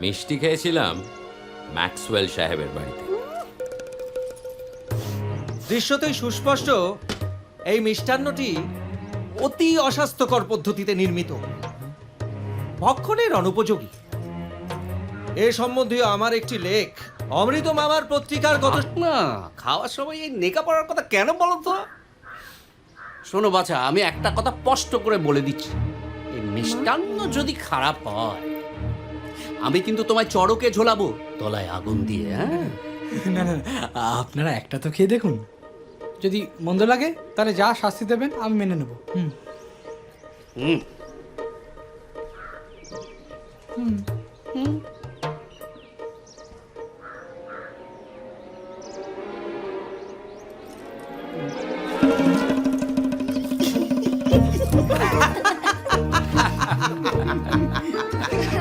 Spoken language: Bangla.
মিষ্টি খেয়েছিলাম ম্যাক্সওয়েল সাহেবের বাড়িতে। দৃশ্যতেই সুস্পষ্ট এই মিষ্টান্নটি অতি অস্বাস্থ্যকর পদ্ধতিতে নির্মিত। ভক্ষণের অনুপযোগী। এ সম্বন্ধীয় আমার একটি লেখ অমৃত মামার পত্রিকার গত না খাওয়ার সময় এই নেকা পড়ার কথা কেন বলো তো? শোনো বাছা আমি একটা কথা স্পষ্ট করে বলে দিচ্ছি। এই মিষ্টান্ন যদি খারাপ হয় আমি কিন্তু তোমায় চড়কে ঝোলাবো। তলায় আগুন দিয়ে হ্যাঁ? না না আপনারা একটা তো খেয়ে দেখুন। যদি মন্দ লাগে তাহলে যা শাস্তি দেবেন আমি মেনে নেব। হুম। হুম।